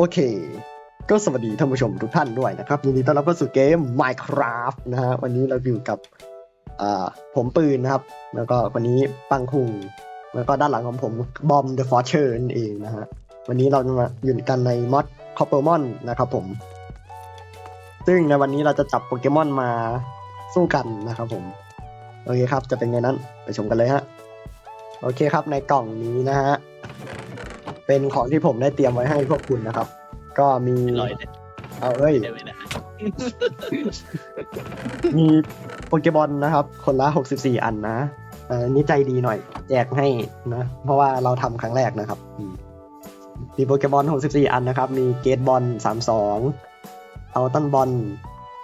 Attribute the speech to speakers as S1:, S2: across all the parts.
S1: โอเค ก็สวัสดีท่านผู้ชมทุกท่านด้วยนะครับยินดีต้อนรับเข้าสู่เกม Minecraft นะฮะวันนี้เราอยู่กับอ่าผมปืนนะครับ แล้วก็คนนี้ปังคุงแล้วก็ด้านหลังของผมบอม The Fortune นั่นเองนะฮะวันนี้เราจะมาอยู่กันในมอดคอปเปอร์มอนนะครับผม ซึ่งในวันนี้เราจะจับโปเกมอนมาสู้กันนะครับผม โอเคครับจะเป็นไงนั้นไปชมกันเลยฮะโอเคครับในกล่องนี้นะฮะ เป็นของที่ผมได้เตรียมไว้ให้พวกคุณนะครับ ก็มี
S2: ลอยได้
S1: เอาเอ้ย
S2: ได้ไหมนะ
S1: มีโปเกมอนนะครับ คนละ 64 อันนะเออนี่ใจดีหน่อย แจกให้นะ เพราะว่าเราทำครั้งแรกนะครับอืมมีโปเกมอน64 อันนะครับ มีเกตบอล 32อัลตันบอล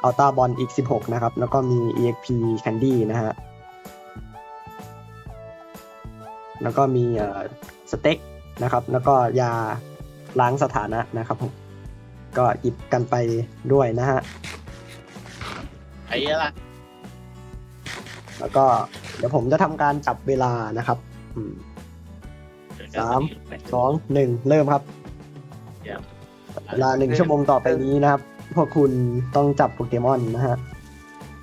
S1: อัลตาบอลอีก 16 นะครับ แล้วก็มี EXP Candy นะฮะ แล้วก็มีเอ่อสเต็ก นะครับ แล้วก็ยาล้างสถานะนะครับผมก็หยิบกันไปด้วยนะฮะ
S2: ไอ้ละ
S1: แล้วก็เดี๋ยวผมจะทำการจับเวลานะครับอืมสามสองหนึ่งเริ่มครับเวลาหนึ่งชั่วโมงต่อไปนี้นะครับ พวกคุณต้องจับโปเกมอนนะฮะ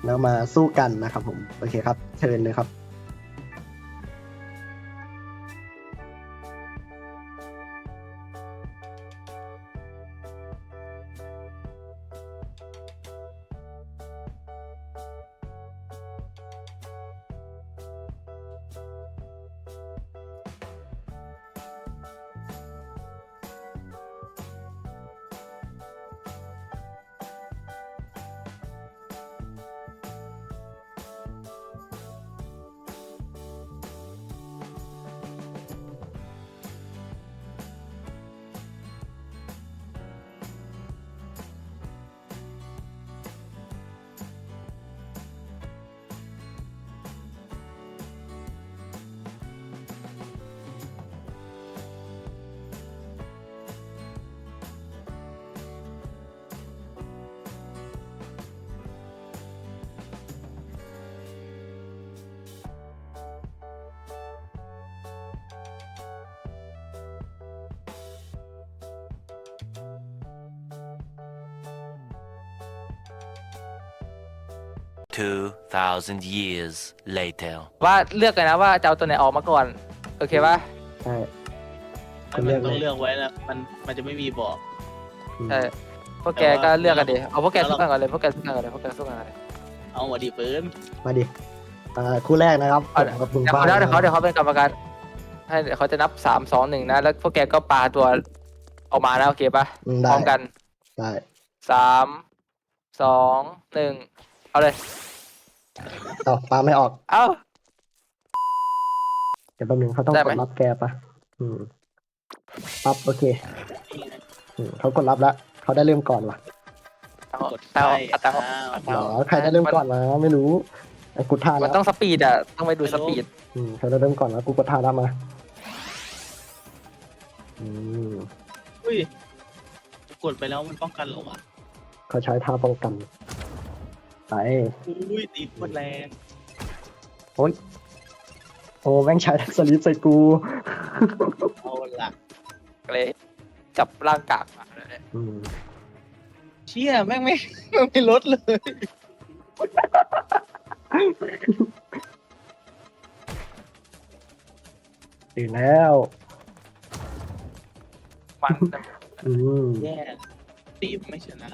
S1: แล้วมาสู้กันนะครับผม โอเคครับ เชิญเลยครับ
S3: 2,000 years later.
S4: ว่าเลือกกันนะว่าจะเอาตัวไหนออกมาก่อน โอเคปะ
S1: ใช่
S2: มัน
S1: เลือกเลย
S2: ต้องเลือกไว้นะมันมันจะไม่มีบอก
S1: อืม
S4: ใช่พวกแกก็เลือกกันดิ เอาพวกแกสู้กันก่อนเลย พวกแกสู้กันก่อนเลย พวกแกสู้กันก่อนเลย
S2: เอาหัวดีปืน
S1: มาดิอ่าคู่แรกนะครับ
S4: เอา
S1: ผมกับลุง
S4: เดี๋ยว
S1: ป้า
S4: เขาเดี๋ยวเขาเดี๋ยวเขาเป็นกรรมการ ให้เดี๋ยวเขาจะนับสามสองหนึ่งนะ แล้วพวกแกก็ปาตัวออกมานะโอเคปะ
S1: อืม
S4: พ
S1: ได้
S4: ร้อมกัน
S1: ได้
S4: สามสองหนึ่งเอาเลย
S1: เอาปลาไม่ออก
S4: เอ้า
S1: เดี๋ยวแป๊บนึงเขาต้อง
S4: ได้
S1: ก
S4: ไหม
S1: ดรับแกปะอืมปั๊บโอเคอืมเขากดรับแล้วเขาได้เริ่มก่อนว่ะ
S4: เอา
S2: กด
S4: เอา
S2: ไฟ
S4: เอาเอา
S1: หรอใครได้เริ่มก่อนวะไม่รู้ไอ้กูท่า
S4: มั
S1: แล้
S4: น
S1: ว
S4: ต้องสปีดอะ ต้องไปดูสปีด
S1: อืมใครได้เริ่มก่อนวะกูกดท่าแล้วมาอืม
S2: อุ้ยกดไปแล้วมันป้องกันเหรอวะ
S1: เขาใช้ท่าป้องกัน ไป
S2: อุ้ยตีโคตรแรง
S1: โอ้แม่งใช้สลิปใส่กู
S2: เอาละ
S4: เลยจับร่างกากมาเลย
S1: อืม
S2: เชี่ยแม่งไม่แม่งไม่ลดเลย
S1: ตื่นแล้ว
S4: มัน
S1: อืม
S2: แย่ตีไม่ชนะ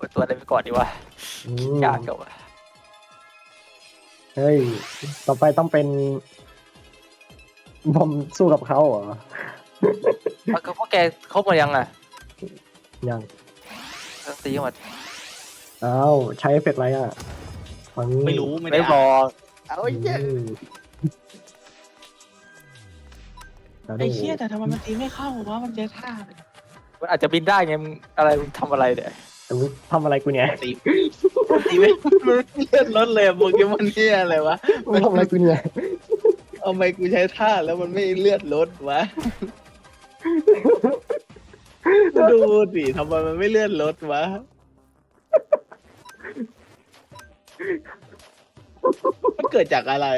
S4: กดตัวอะไรไปก่อนดีวะ
S1: อืม
S4: ยากเกินวะ
S1: เฮ้ย ต่อไปต้องเป็น บอมสู้กับเขาเหรอ
S4: มันก็พวกแกครบหมดยังอะ
S1: ยัง
S4: ต้องตีหมด
S1: อ้าวใช้เอฟเฟกต์อะไรอะฟัง
S2: ไม่รู้ไม่
S4: ไม่
S2: ได้
S4: บ
S2: อ่าน
S4: อก
S2: เอา
S1: อื
S2: เหี้ย
S1: มแล้วดู
S2: ไอ้เชี่ยแต่ทำไมมันตีไม่เข้าวะมันเจอท่า
S4: มันอาจจะบินได้ไงมึงอะไรมึงทำอะไรเนี่ย
S1: แต่มึง ทำอะไรกูเนี่ย
S2: ตีตีไม่มันเลื่อนรถเลยอะโปเกมอนเนี่ยอะไรวะ
S1: มึงทำอะไรกูเนี่ย
S2: เอาไมกูใช้ท่าแล้วมันไม่เลือดรถวะดูสิทำไมมันไม่เลื่อนรถวะมันเกิดจากอะไร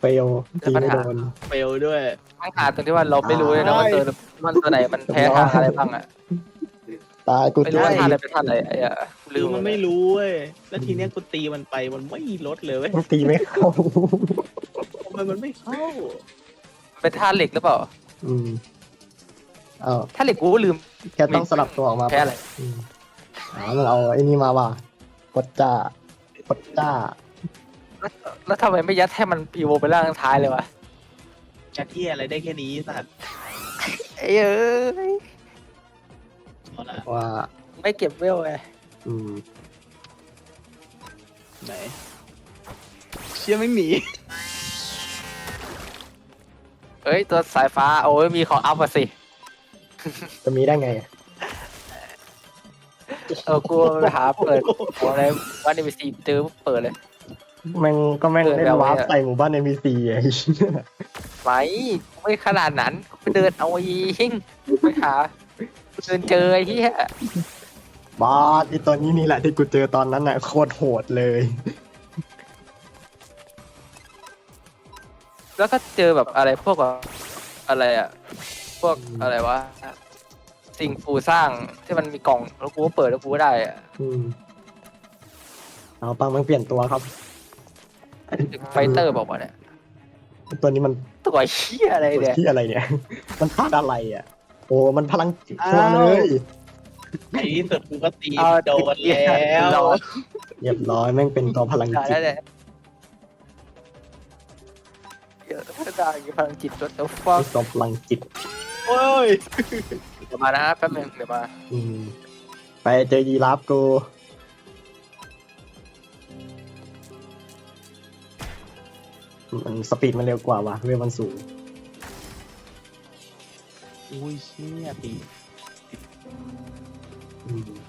S1: เฟลตีไม่โดน
S2: เฟลด้วย
S4: ปัญหาตรงที่ว่าเราไม่รู้เลยนะว่าตัวมันตัวไหนมันแพ้ทางอะไรบ้างอะ
S1: ตายกู
S4: ไม่รู้
S1: ตา
S4: ว่ายท่าอะไรเป็นท่าไหนไอ้อะ
S2: หรือมันไม่รู้เว้ย แล้วทีเนี้ยกูตีมันไปมันไม่ลดเลยเว้ย
S1: ตีไม่เข้า
S2: ทำไมมันไม่เข้า
S4: เป็นท่าเหล็กหรือเปล่า
S1: อืมอ้าว
S4: ท่าเหล็กกูก็ลืม
S1: แกต้องสลับตัวออกมา
S4: แพ้อะไร
S1: อืมอ๋อมันเอาไอ้นี่มาว่ะกดจ้ากดจ้า
S4: แล้วทำไมไม่ยัดให้มันพีโวไปล่างท้ายเลยวะ
S2: จะเที่ยอะไรได้แค่นี้สัตว์
S4: ไอ้เอ้ย
S2: เอาละ
S1: ว่า
S4: ไม่เก็บเวลไง
S1: อืม
S2: ไหนเชี่ยไม่หนี
S4: เอ้ยตัวสายฟ้าโอ้ยมีของอัพอะสิ
S1: จะมีได้ไง
S4: เออกูไปหาเปิดของอะไรวันนี้มีซีเจอเปิดเลย
S1: แม่งก็แม่ง
S4: เดิน
S1: เล่
S4: ไป
S1: น
S4: เอาไว้
S1: วาร์ป
S4: อะ
S1: ใส่หมู่บ้านเอ็มีซีไอ้เหี้ย
S4: ไม่ไม่ขนาดนั้นไปเดินเอาเองไปหาเดินเจอไอ้ที่
S1: บาสไอตัวนี้นี่แหละที่กูเจอตอนนั้นน่ะโคตรโหดเลย
S4: แล้วก็เจอแบบอะไรพวกแบบอะไรอะ พวกอะไรวะสิ่งฟูสร้างที่มันมีกล่องแล้วกูก็เปิดแล้วกูก็ได้อะ
S1: อืมเอาปังมันเปลี่ยนตัวครับ
S4: ไฟเตอร์บอกว่าเนี่ย
S1: ตัวนี้มัน
S4: ตัวเชี่ยอะไร
S1: ตัว
S4: เนี่ย
S1: ที่อะไรเนี่ย มันพลาดอะไรอะ โอ้ มันพลังจิตพวงเลย
S2: ไอ้ที่สุดกูก็ตี
S4: เอา
S2: โดนแล้ว
S4: เรา
S1: เรียบร้อยแม่งเป็นตัวพลัง
S4: ได้
S1: จิต
S4: แล้วเนี่ยเดี๋ยวได้พลังจิตตัวเดี๋ยวฟัง
S1: ตัวพลังจิต
S2: โอ้ย
S4: เดี๋ยวมานะแป๊บนึงเดี๋ยวมา
S1: อืม ไปเจอยีราฟกู มันสปีดมันเร็วกว่าว่ะเวลมันสูง
S2: อุ้ยเชี่ยตี
S1: อืม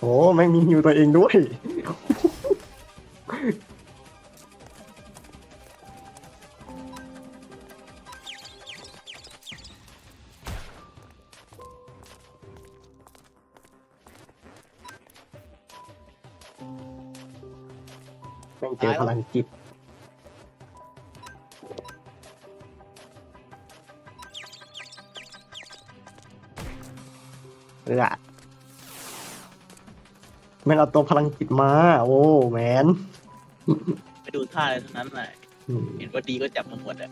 S1: โอ้แม่งมีฮิวตัวเองด้วย เอาตัวพลังจิตมา โอ้แมน
S2: ไปดูท่าอะไรทั้งนั้นแหละ
S1: อืม
S2: เห็นว่าดีก็จับมาหมดอะ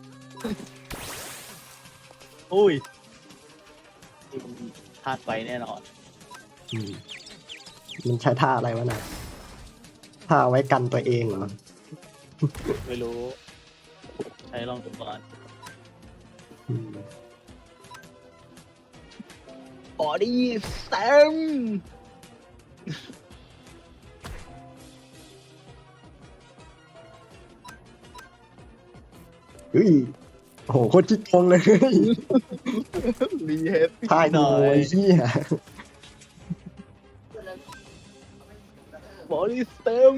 S2: อุ้ยนี่มึงพลาดไปแน่นอน
S1: อืมมันใช้ท่าอะไรวะน่ะท่าเอาไว้กันตัวเองเหรอ
S2: ไม่รู้ใช้ลองดูก่อน
S1: อืม
S2: บอดี้แซม
S1: เฮ้ยโอ้โหโคตรจิ๊กทงเลย
S2: รีเฮด
S1: ท่า
S2: ห
S1: ดู
S2: น่อ
S1: ไอ้
S2: ย
S1: เหี้ย
S2: บอดี้แซม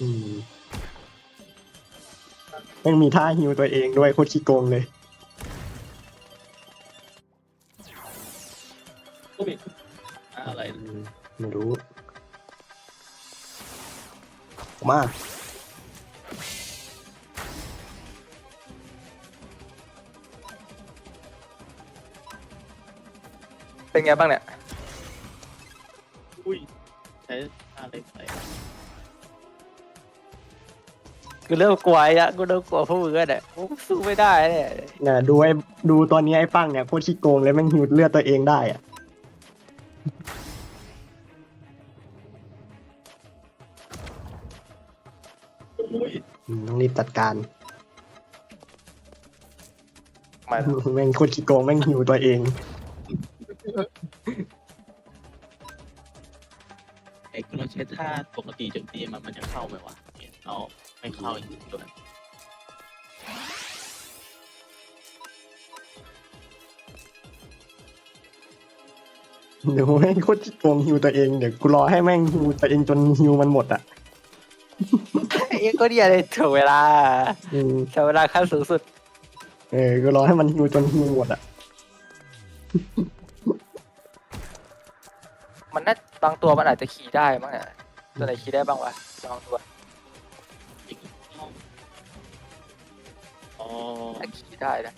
S1: อืมแม่งมีท่าฮิวตัวเองด้วยโคตรขี้โกงเลย
S2: อะไร
S1: อืมไม่รู้ มา
S4: เป็นไงบ้างเนี่ย
S2: อุ้ยใช้อะไรใส่
S4: กูเริ่มกลัวอะกูเริ่มกลัวพวกมึงแล้วเนี่ยกูสู้ไม่ได้เนี่ย
S1: เนี่ยดูไอ้ดูตัวนี้ไอ้ปังเนี่ยโคตรขี้โกงเลยแม่งฮิวเลือดตัวเองได้อะ
S2: อุ้ย
S1: อืมต้องรีบจัดการ
S4: มา
S1: แม่งโคตรขี้โกงแม่งฮิวตัวเอง
S2: ไอ้กูลองใช้ท่าปกติโจมตีมันมันจะเข้าไหมวะเอาไม่เข้าอีกตัว
S1: เดี๋ยวแม่งโคตรขี้โกงฮิวตัวเองเดี๋ยวกูรอให้แม่งฮิวตัวเองจนฮิวมันหมดอะ
S4: ไอ้ก็เนี่ยเลยถึงเวลา
S1: อืม
S4: ถึงเวลาขั้นสูงสุด
S1: เออกูรอให้มันฮิวจนฮิวหมดอะ
S4: มันน่าบางตัวมันอาจจะขี่ได้มั้งเนี่ยตัวไหนขี่ได้บ้างวะบางตัว
S2: อ๋อ
S4: น่าขี่ได้นะ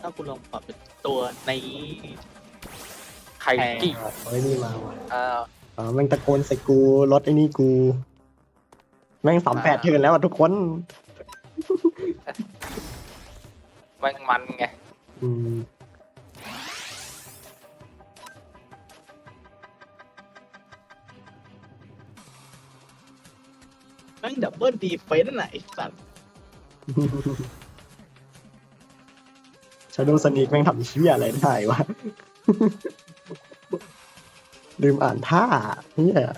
S2: ถ้าคุณลองปรับเป็นตัวใน
S4: ไข่กี่
S1: เอาไอ้นี่มาว่ะ
S4: อ้าว
S1: อ๋อแม่งตะโกนใส่กูรถไอ้นี่กู แม่งสามแปดเทิร์นแล้วอะทุกคน
S4: แมันมันไง
S1: อืม
S2: แม่งดับเบิลดีเฟนต์ไหนสัตว์
S1: ชาโดสนิกแม่งทำเชี่ยอะไรได้วะ ลืมอ่านท่าเนี่ย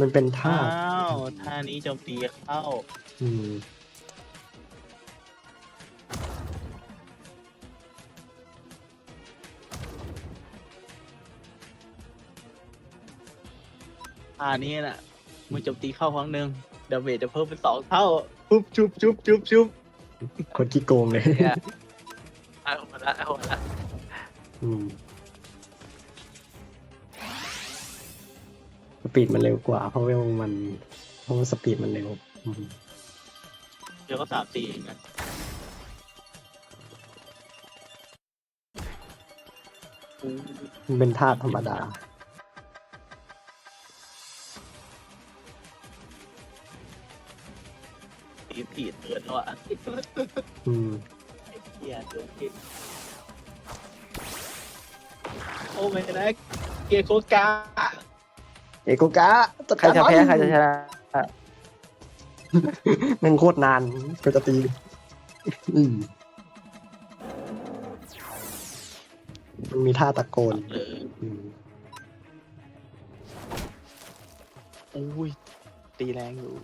S1: มันเป็นท่า
S2: อ้าวท่านี้โจมตีเข้า
S1: อืม
S2: ท่านี้น่ะมึงโจมตีเข้าครั้งหนึ่งดาเมจจะเพิ่มเป็นสองเท่าปุ๊บชุบชุบชุบชุบ
S1: คนขี้โกงเลย
S4: เนี่ยเอาหมดละเอาหมดละ
S1: อืมสปีดมันเร็วกว่า เพราะเวลมันเพราะว่าสปีดมันเร็วอืม
S2: เดี๋ยวก็สามสี่เองนะ
S1: มันเป็นท่าธรรมดา
S2: ตีสี่เตือนแล้วอะ
S1: อืม
S2: เฮียโดนกินโอ้ไม่นะเกียร์โคกา
S1: เอโกกะจัด
S4: ใคร
S1: การ
S4: จะแพ้
S1: มัน
S4: ใครจะชนะ
S1: แม่งโคตรนานก็จะตีอืมมันมีท่าตะโกน
S2: เลย
S1: อืม
S2: โอ้ยตีแรงอยู่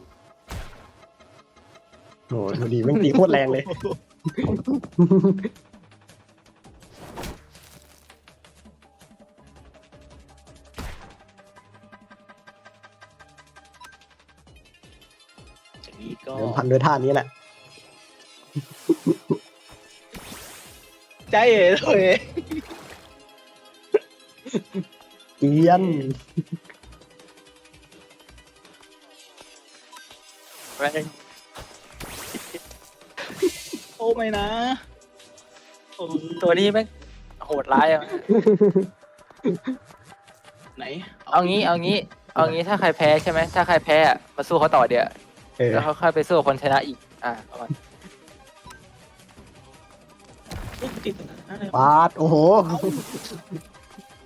S1: โหดูดีแม่งตีโคตรแรงเลย
S2: จากนี้ก็
S1: เดิมพันด้วยท่านี้แหละ
S2: ใจเอ๋เลย
S1: เกียน
S4: แม่ง
S2: โอ้ไม่นะโอ้ย
S4: ตัวนี้แม่งโหดร้ายอะ
S2: ไหน
S4: เอางี้เอางี้ เอางี้ถ้าใครแพ้ใช่ไหมถ้าใครแพ้อะมาสู้เขาต่อเดี๋ยว
S1: เออ
S4: แล้วเขาค่อยไปสู้กับคนชนะอีก อ่าประมาณ
S2: ลูกติดอะไร
S1: ปาด โอ้โห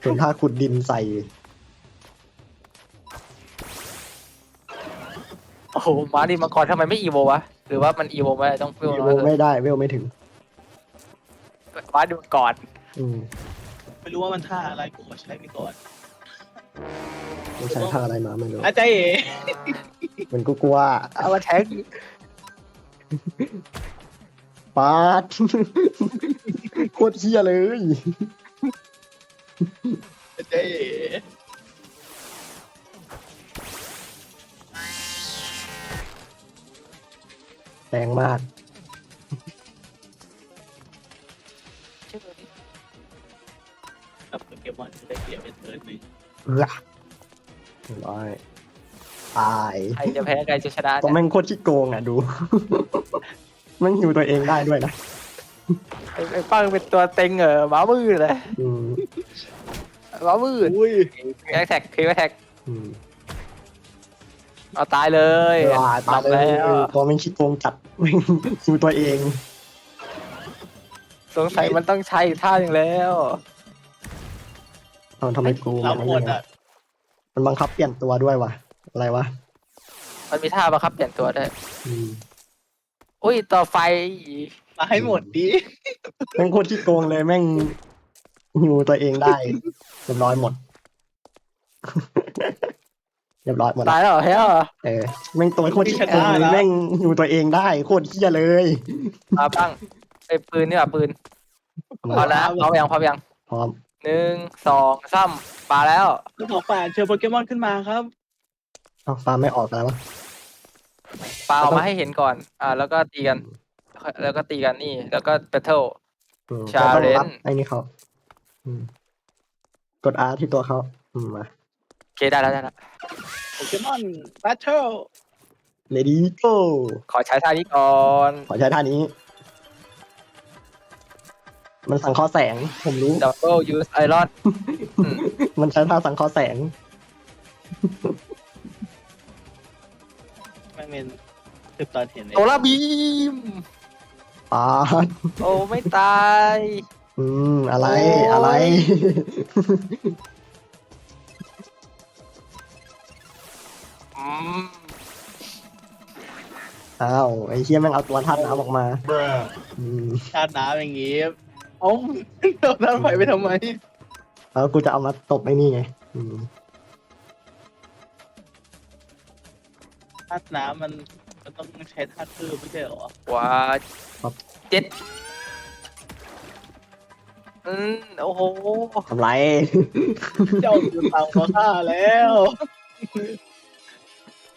S1: เห็นท่าขุดดินใส่
S4: โอ้โหมาดิมังกรทำไมไม่อีโววะห รือว่ามันอีโวไม่ได้ต้องเวล
S1: เว
S4: น้อย
S1: ลไม่ได้เวลไม่ถึง
S4: มาดิมังกร
S1: อืม
S2: ไม่รู้ว่ามันท่าอะไรกูขอใช้ไปก่อน
S1: มันใช้ท่าอะไรมาไม่รู้
S2: อาใจเอ๋
S1: มันก็กลัว
S4: เอามาแท็ก
S1: ปาดโคตรเฮี้ยเลย
S2: อาใจเอ๋
S1: แรงมาก
S2: กับโปเกมอนจะได้เปลี่ยนเป็นเทิร์นหนึ่ง
S1: เอื้อเรียบร้อยตาย
S4: ใครจะแพ้ใครจะชนะ
S1: ก็
S4: เนี่ย
S1: แม่งโคตรขี้โกงอะดู แม่งหิวตัวเองได้ด้วยนะ
S4: ไอ้ไอ้ปังเป็นตัวเต็งเหรอหมามืดเลย
S1: อืม
S4: หมามืด
S2: อุ้ย
S4: แอคแท็กคือแท็ก
S1: อืม
S4: เอาตายเลย
S1: ตายตาย
S4: หลับ
S1: เลย
S4: แล้ว
S1: พอแม่งขี้โกงจัดแม่งหิวตัวเอง
S4: สงสัยมันต้องใช้อีกท่าหนึ่งแล้ว
S1: เอาทำไมกู
S2: เรา
S1: มัน
S2: หม
S1: ไม่
S2: ด
S1: ได้
S2: อะ
S1: มันบังคับเปลี่ยนตัวด้วยวะอะไรวะ
S4: มันมีท่าบังคับเปลี่ยนตัวได้วย
S1: อืม
S4: อุ้ยต่อไฟ
S2: มาให้หมดดิ
S1: แม่งโคตรขี้โกงเลยแม่งหิวตัวเองได้เรียบร้อยหมด เรียบร้อยหมด
S4: ตายแล้วเหรอแพ้เหรอ
S1: เออแม่งตัวโคตรขี้โกงเลยแม่งหิวตัวเองได้โคตรเฮี้ยเลย
S4: มาปังไอ้ปืนนี่ว่าปืนเอานะพร้อมยังพร้อมยัง
S1: พร้อม
S4: หนึ่งสองสามปาแล้ว
S2: ต้องขอป่าเชิญโปเกมอนขึ้นมาครับ
S1: เอาฟาร์มไม่ออกแล้ววะ
S4: ปาออกมาให้เห็นก่อน อ่า แล้วก็ตีกัน แล้วก็ตีกันนี่ แล้วก็แบทเทิล
S1: อืม
S4: ชา
S1: ก็ต้อง
S4: เลนจ์
S1: รับไอ้นี่เขาอืมกด R ที่ตัวเขาอืมมา
S4: โอ เคได้แล้วได้แล้ว
S2: โปเกมอนแบทเทิล
S1: Lady Go
S4: ขอใช้ท่านี้ก่อน
S1: ขอใช้ท่านี้ มันสังเคราะห์แสง ผมรู้
S4: ดับเบิลยูสไอรอน
S1: มันใช้ท่าสังเคราะห์แสง
S2: ไม่เป็นคือตอนเห็น
S4: โซลาบีม
S1: ปาด
S4: โอ้ไม่ตาย
S1: อืม อะไร
S4: โอ้ย
S1: อะไร
S4: อืม
S1: อ้าวไอ้เชี่ยแม่งเอาตัวธาตุน้ำออกมาอืม
S2: ชาติน้ำอย่างงี้เอ้าเราด้านไฟไปทำไม
S1: แล้วกูจะเอามาตบไอ้นี่ไงอืม
S2: ธาตุน้ำมันมันต้องใช้ธาตุพืชไม่ใช่เหรอ
S4: ว้า
S1: ครับ
S4: เจ็ดอืมโอ้โห
S1: ทำไร
S2: เจ้าคือเต่ามาฆ่าแล้ว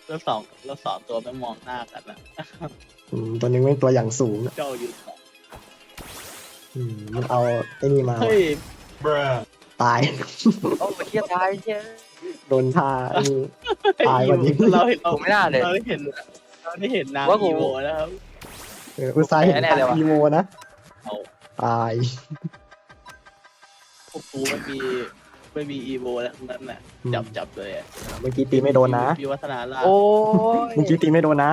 S2: แล้วสองแล้วสองตัวไม่มองหน้ากันนะ
S1: อืมตัวนึงแม่งตัวอย่างสูงอะ
S2: เจ้าอยู่สอง
S1: อืมมันเอาไอ้นี่มา
S2: เฮ้ย
S1: ตาย
S4: โอ้เฮียตายเฮีย
S1: โดนท่าไอ้นี่ ตายวันนี้
S2: เราเห็น
S4: ผมไม่น่าเลย
S2: เราได้เห็นเราได้เห็นนาง
S4: ว่ากู
S2: อีโวแล้วครับ
S1: เอออุตส่าห์เห็น
S4: แน่ๆเลยว่ะ
S1: อีโมนะ
S2: เอา
S1: ตาย
S2: พวกกูไม่มี ไม่มีอีโวแล้วทั้งนั้นแหละ
S1: อืม
S2: จับจับเลยอะ
S1: เมื่อกี้ตีไม่โดนนะ
S2: มีวัฒนาล่า
S4: โอ้ย
S1: เมื่อกี้ตีไม่โดนนะ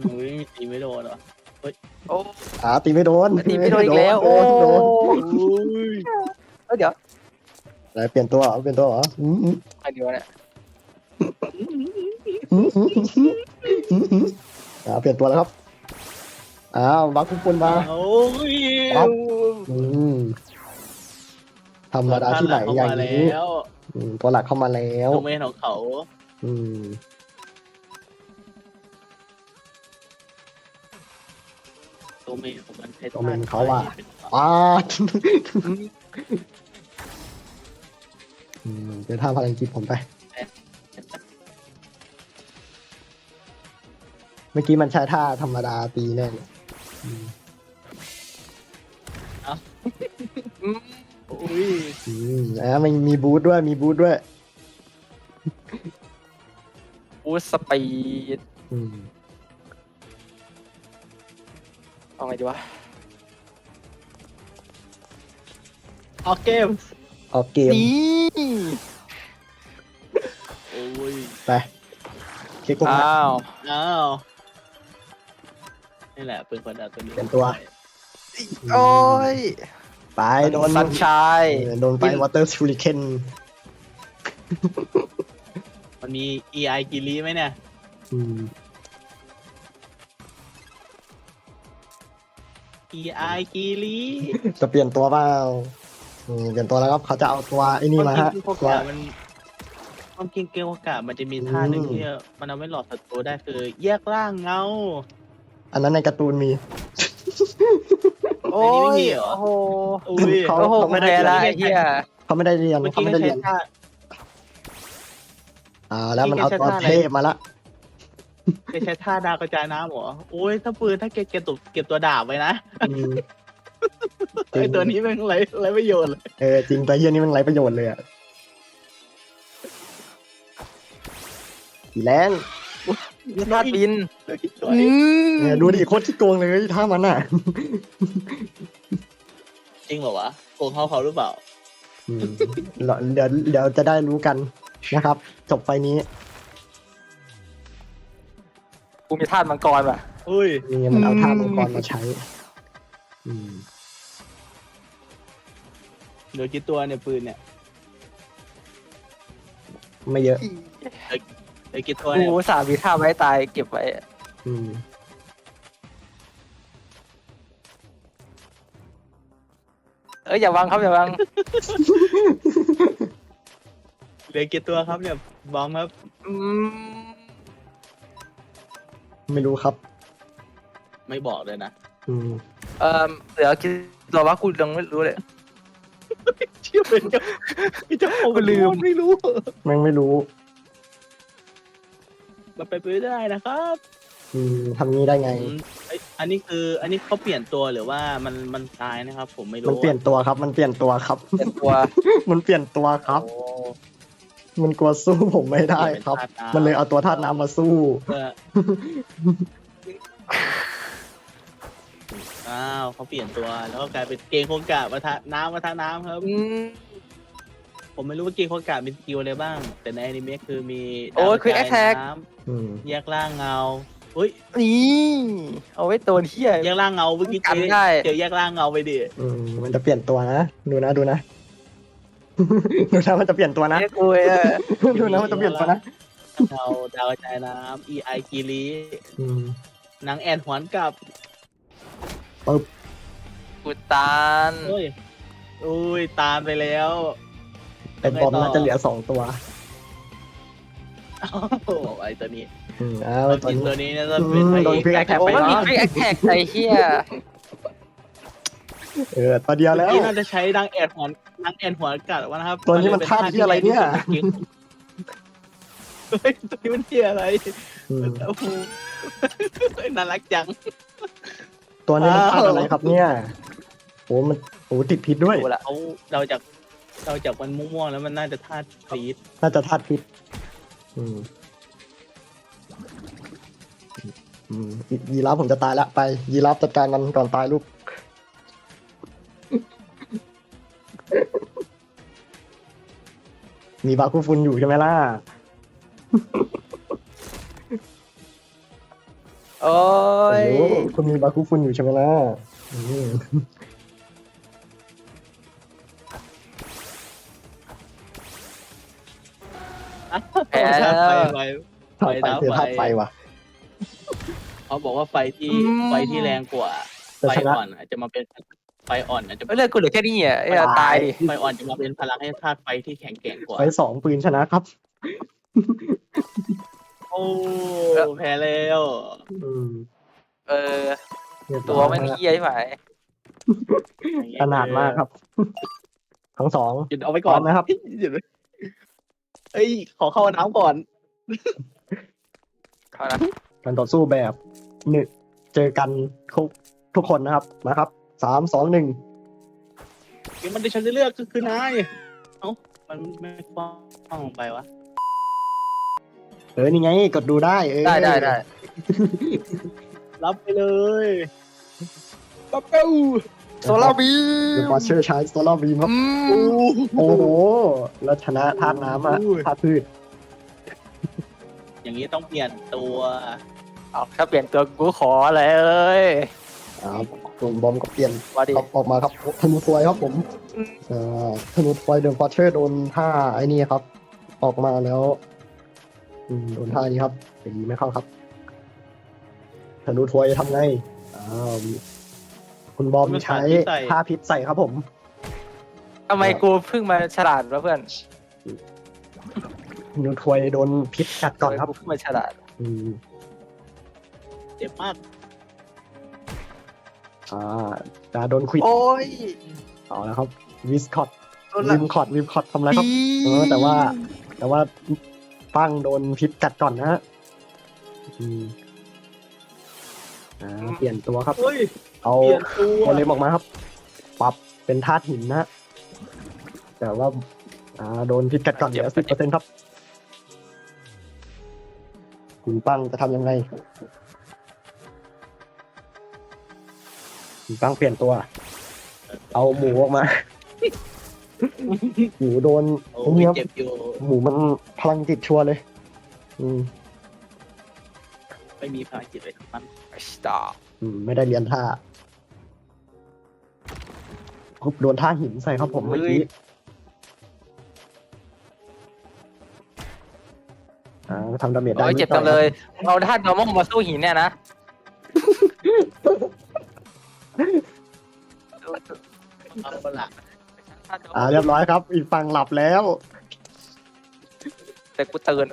S2: มึงไม่มีตีไม่โดนเหรอ
S4: โอ้
S1: อ่าตีไม่โดน
S4: ตีไม่โดนอีกแล้วโอ้
S1: โดน
S2: อุ้ย
S4: เอ้ยเดี๋ยว
S1: อะไรเปลี่ยนตัวเหรอเปลี่ยนตัวเหรออืมอืม
S4: ไอเดียวเนี่ย
S1: อืมอืมอืมอืมอืมอ่าเปลี่ยนตัวแล้วครับอ้าวบักคุกปุนมา
S2: โอ้ย
S1: ครับอืม ธรรมดาที่ไหนอย่าง
S2: นี้
S1: นี้
S2: แล้ว
S1: อืมตัวหลักเข้ามาแล้ว
S2: โดเมนของเขา
S1: อืม
S2: โดเมนของมันใช้
S1: โดเมนเขาอะ
S2: เป็น
S1: ป้าดอืมเป็นท่าพลังจิตผมไป เมื่อกี้มันใช้ท่าธรรมดาตีแน่เลยอืม
S4: อุ้
S2: ย
S1: อืมอ่ามันมีบูทด้วยมีบูทด้วย
S4: บูสปีด
S1: อืม
S4: เอาไงดีวะ
S2: ออกเกม
S1: ออกเกม
S4: นี่
S2: โอ้ย
S1: ไปเคกง
S4: อ้าว
S2: อ้าวนี่แหละเป็นคนเอาตัวนี้
S1: เป็นตัว
S4: โอ้ย
S1: ไปโดน
S4: สันชาย
S1: เออโดนไปวอเตอร์ชูริเคน
S2: มันมี EI กิลีไหมเนี่ย
S1: อืม
S2: EI กิลี
S1: จะเปลี่ยนตัวเปล่าอืมเปลี่ยนตัวแล้วครับเขาจะเอาตัวไอ้นี่มาฮะ
S2: พวก
S1: ตัว
S2: กามันความเก่งเกงโอกาสมันจะมีท่าหนึ่ง
S1: อืม
S2: ที่มันเอาไม่หลอกศัตรูได้คือ แยกร่างเงา
S1: อันนั้นในการ์ตูนมี
S4: โอ้ยโอ้โห
S2: อุ้ย
S1: เขา
S4: โอ้โห
S1: เขาไม่ได้
S4: แพ้
S1: เรียน
S4: ละไอ้เหี้ย
S1: เขาไม่ได้เรียน
S2: เมื่อ
S1: เขา
S2: กี้
S1: ไม่
S2: ก็
S1: ได้
S2: ใช้
S1: เรียน
S2: ท่า
S1: อ่าแล้วมันเอาตัว
S2: เมื่อกี้ใช้ท่าอะไร
S1: เทพมาละ
S2: ไม่ใช้ท่าดาวกระจายน้ำเหรอ โอ้ย ถ้าปืนถ้าเก็บเก็บตัวเก็บตัวดาบไว้นะ
S1: อืมจริง
S2: ไอตัวนี้แม่งไรไรประโยชน์เลย
S1: เออจริงตัวเฮียนี่มันไรประโยชน์เลยอะสีแรง
S4: ลาดบิน
S2: อืม
S1: เนี่ยดูดิโคตรที่โกงเลยท่ามันอะ
S2: จริงเหรอวะโกงเขาเขาหรือเปล่า
S1: อืมเดี๋ยวเดี๋ยวเดี๋ยวจะได้รู้กันนะครับ จบไฟนี้
S4: กูมีธาตุมังกรว่ะ
S2: อุ้ย
S1: นี่มันเอาท่ามังกรมาใช้ อืม
S2: เหลือกี่ตัวเนี่ยปืนเนี่ย
S1: ไม่เยอะ
S2: เหลือกี่ตัวเนี่ย
S4: กูสามมีท่าไว้ตายเก็บไว้
S1: อืม
S4: เอ้ยอย่าวางครับอย่าวาง
S2: เหลือกี่ตัวครับเนี่ยบอมครับ
S4: อืม
S1: ไม่รู้ครับ
S2: ไม่บอกเลยนะ
S1: อืม
S4: เอ่อเดี๋ยวคิดรอว่ากูยังไม่รู้เลย
S2: เชื่อเป็นเจ้าเจ้าของ
S4: ลืม
S2: ไม่รู้
S1: แม่งไม่รู้
S2: มันไปนไปไม่ได้นะครับ
S1: อืมทำงี้ได้ไง
S2: ผมเอ้ยอันนี้คือ อันนี้เขาเปลี่ยนตัวหรือว่ามันมันตายนะครับ ผมไม่รู้
S1: มันเปลี่ยนตัวครับ มันเปลี่ยนตัวครับ
S4: เป็นตัว
S1: มันเปลี่ยนตัวครับ
S4: โอ้
S1: มันกลัวสู้ผมไม่ได้ครับมันเลยเอาตัวธาตุน้ำมาสู้
S2: เพื่ออ้าวเขาเปลี่ยนตัวแล้วก็กลายเป็นเกงโคงกะมาทะน้ำมาทะน้ำครับ
S4: อืม
S2: ผมไม่รู้ว่าเกงโคงกะมีสกิลอะไรบ้าง แต่ในอนิเมะคือมี
S4: โอ้ยคือ
S2: ดาวกระจาย
S4: attack
S2: น้
S1: อืมำ
S2: แยกล่างเงาอุ้ย
S4: นี่ เอาไว้ตัวเที่ย
S2: แยกล่างเงาเมื่อกี้
S4: กัน
S2: เจอ
S4: ได้
S2: เจอแยกล่างเงาไปดิ
S1: อืมมันจะเปลี่ยนตัวนะ ดูนะดูนะ ดูนะมันจะเปลี่ยนตัวนะ
S4: เนี่ยกูเออ
S1: ดูนะมันจะเปลี่ยนตัวนะ
S2: เงาดาวกระจายน้ำ E I กิริ
S1: อืม
S2: นางแอนหวนกลับ
S4: กูตาน
S2: เฮ้ยอุ้ยตามไปแล้ว
S1: ไอ้บอมน่าจะเหลือสองตัว
S2: โอ้โหไอตัวนี้
S1: อืมอ้าว
S2: ตัว
S1: ตัวนี้
S2: นี้ ตัวนี้น่าจะเป็นพระ
S1: โดน
S2: เอก
S1: พลิกแอคแท็ก
S4: โอ้
S1: ไป
S4: มันมี
S1: นะ
S4: ฟรีแอคแท็กไอ้เหี้ย
S1: เออตัวเดียวแล้ว
S2: ที่น่าจะใช้นางแอนหวนนางแอนหวนกัดวะนะครับ
S1: ตัวนี้มันท่าที่อะไรเนี่ย
S2: เฮ้ยตัวนี้มันที่อะไร
S1: อืม
S2: โอ้โหน่ารักจัง
S1: ตัวนี้มันธาตุ
S2: อ้าว
S1: อะไรครับเนี่ยโอ้มันโอ้ติดพิษด้วย
S4: กูละ
S2: เขาเราจากเราจากมันม่วงๆแล้วมันน่าจะธาตุฟีด
S1: น่าจะธาตุพิษ อืมอืมยีราฟผมจะตายละไป ยีราฟจัดการมันก่อนตายลูก มีบาคูฟุนอยู่ใช่ไหมล่ะ
S4: โอ้ย
S1: โอ้โหคุณมีบาคูฟุนอยู่ใช่ไหมล่ะอืม
S4: แพ้
S2: ธาตุ
S4: แล้ว
S2: ไฟไฟไฟ
S1: ธาตุไฟ
S2: ดาว
S1: คือ
S2: ไฟ
S1: ธาตุไฟว่ะ
S2: เขาบอกว่าไฟที่
S4: อืม
S2: ไฟที่แรงกว่า
S1: จะ
S2: ไฟ
S1: ชนะ
S2: อ่อนอาจจะมาเป็นไฟอ่อนอาจจะ
S4: เลือดกูเหลือแค่นี้อะไอ้เหี้ยตายดิ
S2: ไฟอ่อนจะมาเป็นพลังให้ธาตุไฟที่แข็งแกร่งกว่า
S1: ไฟสองปืนชนะครับ
S2: โอ้แพ้แล้ว
S1: อืม
S4: เออ
S1: เรียบร้
S4: ตั
S1: อ
S4: วยไม่มีเหี้ยใช่ไหม
S1: ขนาดมากครับ ทั้งสอง
S2: หยุดเอาไว้ก่
S1: พ
S2: อ
S1: ร้อนมนะครับ
S2: หยุดไว้ เอ้ย ขอเข้าน้ำก่อน
S4: เขานะ
S1: การต่อสู้แบบหนึ่งเจอกันทุกทุกคนนะครับมาครับสามสองหนึ่ง
S2: เกมมันที่ฉันจะเลือกก็คือนายเอ้ามันไม่กว้างลงไปวะ
S1: เออนี่ไง กดดูได้เออ
S4: ได้ได้ได้
S2: รับไปเลยปั๊บเป้า
S4: โซลาร์บี
S1: เดอะฟอสเชอร์ใช้โซลาร์บีมครับ
S4: อืม
S1: โอ้โหแล้วชนะธาตุน้ำอะธาตุพืช
S2: อย่างนี้ต้องเปลี่ยนตัว
S4: เอาถ้าเปลี่ยนตัวกูขอเลย
S1: อ่าผมบอมก็เปลี่ยน
S4: มาดิ
S1: ครับออกมาครับธนูทวยครับผมอ่าธนูทวยเดอะฟอสเชอร์โดนท่าไอ้นี่ครับ ออกมาแล้วอืมโดนท่านี้ครับตีไม่เข้าครับธนูทวยทำไงอ้าว คุณบอมใช้ท่าพิษใส่ครับผม
S4: ทำไมกูเพิ่งมาฉลาดวะเพื่อน
S1: ธนูทวยโดนพิษกัดก่อนครับ
S4: ทำไมกูเพิ่งมาฉลาด
S1: อืม
S2: เจ็บมาก
S1: อ่าจะโดนควิด
S4: โอ้ย
S1: เอาแล้วครับ วิสคอต
S4: โดนหลั
S1: วิ
S4: ง
S1: มคอตวิมคอตทำอะไรครับ เออแต่ว่า แต่ว่าปังโดนพิษกัดก่อนนะฮะอืม อ่าเปลี่ยนตัวครับ
S2: เฮ้ย
S1: เอา
S2: เปลี่ยนตัว
S1: เอาเล็มออกมาครับ ปรับเป็นธาตุหินนะฮะแต่ว่าอ่าโดนพิษกัดก่อนเหลือสิบเปอร์เซ็นครับ คุณปังจะทำยังไง คุณปังเปลี่ยนตัว เอาหมูออกมา หมูโดน
S2: โอ้
S1: ไอ้
S2: ย
S1: เนี่ย
S2: เจ็บอยู่
S1: หมูมันพลังจิตชัวร์เลย อืม
S2: ไม่มีพลังจิตเลยทั้งนั้น
S4: สตาร์
S1: อืมไม่ได้เรียนท่าปุ๊บโดนท่าหินใส่ครับผมเมื่อกี้อ่าทำดาเมจได้
S4: โอ้ยเจ็บจังเลยเอาท่านดอมองมาสู้หินเนี่ยนะ
S2: เอาละ
S1: อ่าเรียบร้อยครับ อีกฝั่งหลับแล้ว
S4: แต่กูตื่น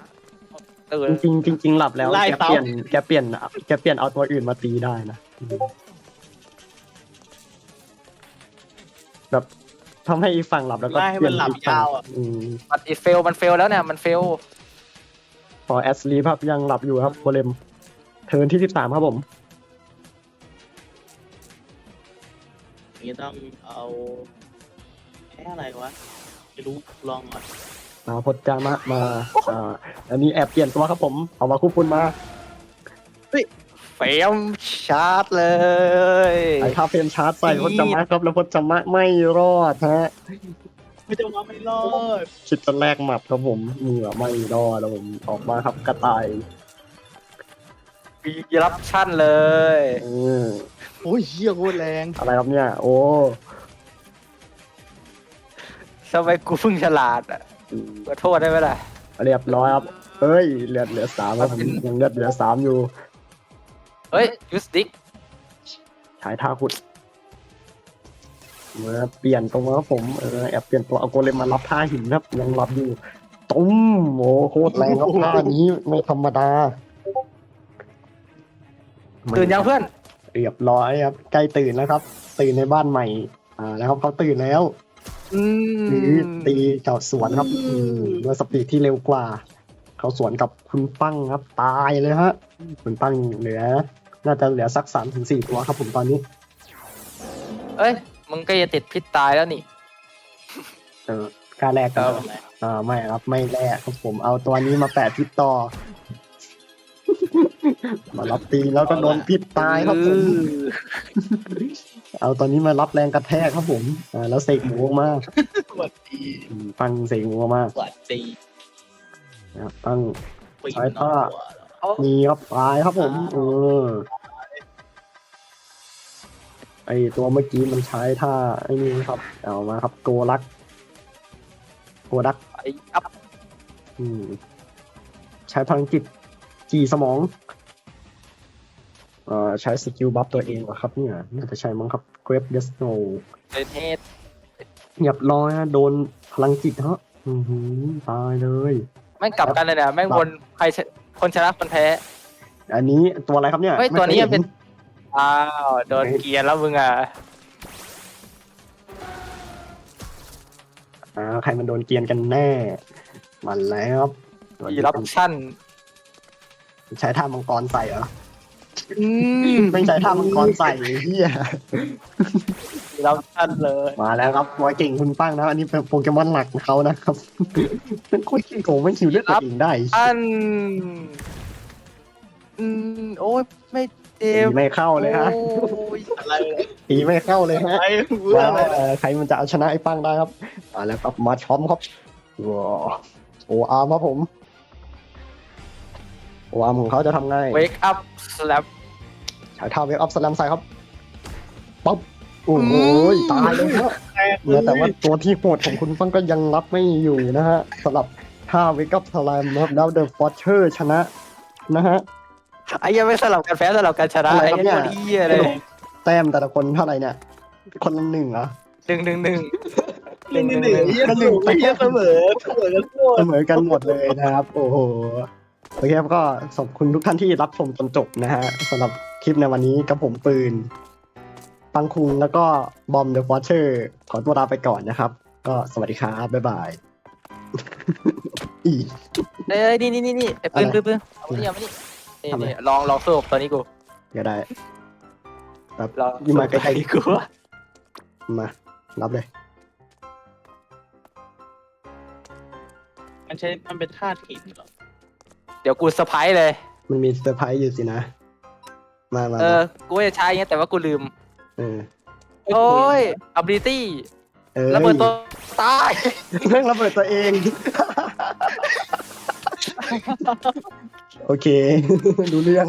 S4: ตื่น
S1: จริงๆจริงๆหลับแล้ว
S2: ไล่
S1: แก
S2: เตา
S1: เปลี่ยนแกเปลี่ยนแกเปลี่ยนเอาตัวอื่นมาตีได้นะแบบทำให้อีกฝั่งหลับแล้วก็
S2: ไล่ให้มันหลับ
S1: เปลี่อีกฝั่ง
S2: ยาวอะ
S1: อืม
S4: มันเฟลมันเฟลแล้วเนี่ยมันเฟล
S1: พอแอสลีครับยังหลับอยู่ครับโกเลมเทิร์นที่สิบสามครับผม
S2: นี่ต้องเอาแค่อะไรวะไม่รู้ลองก่อน
S1: มาพจามะมาอ่าอันนี้แอบเปลี่ยนตัวครับผม เอามาคู่ปุนมา
S4: เฟรมชาร์จเลย
S1: ไอ้ท่าเฟรมชาร์จใส่พจามะครับแล้วพจามะไม่รอดฮะ
S2: ไม่จะมาไม่รอด
S1: คิดจะแลกหมับครับผมเหงื่อไม่รอดแล้วผมออกมาครับกระต่าย
S4: มีรับชั่นเลย
S1: เออ
S2: โอ้ยเหี้ยโคตรแรง
S1: อะไรครับเนี่ย โอ้
S4: ทำไมกูเพิ่งฉลาดอะ
S1: อืม
S4: ขอโทษได้ไหมล่ะ
S1: เรียบร้อยครับเอ้ยเหลือดเหลือสามครับผมยังเลือดเหลือสามอยู่
S4: เฮ้ยยูสติก
S1: ฉายท่าขุดเมื่อเปลี่ยนตรงครับผมเออแอบเปลี่ยนตัวเอาโกเลมมารับท่าหินครับ ยังรับอยู่ตุ้มโอ้โคตรแรงครับท่านี้ไม่ธรรมดา
S4: ตื่นยังเพื่อน
S1: เรียบร้อยครับใกล้ตื่นแล้วครับ ตื่นในบ้านใหม่ อ่าแล้วครับเขาตื่นแล้ว
S4: อื
S1: หรือ
S4: ม
S1: ตีเจ้าสวนครับ อืมด้วยสปีดที่เร็วกว่า เขาสวนกับคุณปั้งครับ ตายเลยฮะ คุณปั้งเหลือ น่าจะเหลือสักสามถึงสี่ตัวครับผมตอนนี้
S4: เอ้ยมึงก็จะติดพิษตายแล้วนี่
S1: เออกล้าแรก
S4: ครั
S1: ครับบอ่าไม่ครับไม่แรกครับผมเอาตัวนี้มาแปะพิษต่อ มารับตีแล้วก็โดนพิษตายครับผม เอาตอนนี้มารับแรงกระแทกครับผมอ่าแล้วเสกหมูออกมา
S2: สวัสดี
S1: อืมปั้งเสกหมูออกมา
S2: สวัสดี
S1: นะครับปั้ง
S2: ปีน
S1: ใช้ท่า
S2: หัว
S1: มีครับตายครับผมเออไอตัวเมื่อกี้มันใช้ท่าไอ้นี่ครับ เอามาครับโกลักโกดัก
S4: ไอ้อัพ
S1: อืมใช้พลังจิต จีสมองเอ่อใช้สกิลบัฟตัวเองเหรอครับเนี่ยน่าจะใช่มั้งครับเกรฟเดสโน
S4: เดนเฮด
S1: เรียบร้อยฮะโดนพลังจิตฮะอือหือตายเลย
S4: แม่งกลับกันเลยเนี่ยแม่งวนใครชคนชนะคนแพ้
S1: อันนี้ตัวอะไรครับเนี่ย
S4: เฮ้ย
S1: ไม่
S4: ตัวนี้
S1: ค
S4: มันเป็น
S1: ห็
S4: อ้าวโดนเกียร์แล้วมึงอะ
S1: อ่าใครมันโดนเกรียนกันแน่ มันแล้วครับ
S4: มีรับชั่น
S1: ใช้ท่ามังกรใส่เหรอ
S4: อืม
S1: ไม่ใช้ท่ามังกรใส่ไอ้เฮีย
S4: มีรับชั่นเลย
S1: มาแล้วครับบอยเก่งคุณปั้งนะอันนี้เป็นโปเกมอนหลักของเขานะครับเป็นคนขี้โกงไม่คิวเลือดตัวเองได้
S4: อันอืมโอ้ยไม่เจ็
S1: ตี
S4: บ
S1: ไม่เข้าเลยฮะ
S4: โอ้ย
S2: อะไร
S1: ตีไม่เข้าเลยฮะ
S2: ไอ้เบื่อ
S1: ว่า
S2: อะไร
S1: เอ่อใครมันจะเอาชนะไอ้ปั้งได้ครับมาแล้วครับมาช้อมครับว้าวโออาร์มครับผม โออาร์มของเขาจะทำง่าย
S4: เวกอัพสแลป
S1: ใช้ท่าเวฟอัพสแลมใส่ครับป๊อบโอ้โหตายเลยครับเมื่อแต่ว่าตัวที่โหดของคุณฟังก็ยังรับไม่อยู่นะฮะสำหรับท่าเวกับสไลม์นะครับแล้วเดอะฟอร์เชอร์ชนะนะฮะ
S4: ไอ้ยังไม่สลับกันแพ้สลับกันชนะ
S1: อะไร
S4: ไอ้
S1: ครับเนี่
S4: เนี่ยยเหียเลย
S1: แต้มแต่ละคนเท่าไหร่เนี่ย คนละหนึ่งเหรอ
S4: หนึ่งหนึ่งหนึ่ง
S2: หนึ่งหนึ่งหนึ่งเหี้ยหนึ่งไปเหี้ยเสมอเสมอกันโคต
S1: เส
S2: ร
S1: มอกันหมดเลยนะครับ โอ้โห โอเคครับก็ขอบคุณทุกท่านที่รับชมจนจบนะฮะสำหรับคลิปในวันนี้กับผมปืน ปังคุงแล้วก็บอมเดอะฟอร์เชอร์ขอตัวลาไปก่อนนะครับ ก็สวัสดีครับ บ๊ายบาย อี
S4: เอ้ยนี่นี่นี่นี่ไอ้ปืน
S1: อะไร
S4: ปืนปืนเอามานี่เอามานี่นี่
S1: ทำไม
S4: นี่ลองลองสู้กับตัวนี้กู
S1: ก็ได้แบบ
S4: ลอง
S1: ยิ่งมาใกล้
S4: ๆกู
S1: ๆมา รับเลย
S2: มันใช้มันเป็นธาตุหินเหรอ
S4: เดี๋ยวกูสะพายเลย
S1: มันมีเซอร์ไพรส์อยู่สินะ มามา
S4: เอ
S1: มา
S4: อกูจะใช้อย่างเงี้ยแต่ว่ากูลืม
S1: เออ
S4: โอ้ย ability
S1: เออ
S4: ระเบิดตัวตาย
S1: เรื่องระเบิดตัวเอง โอเค ดูเรื่อง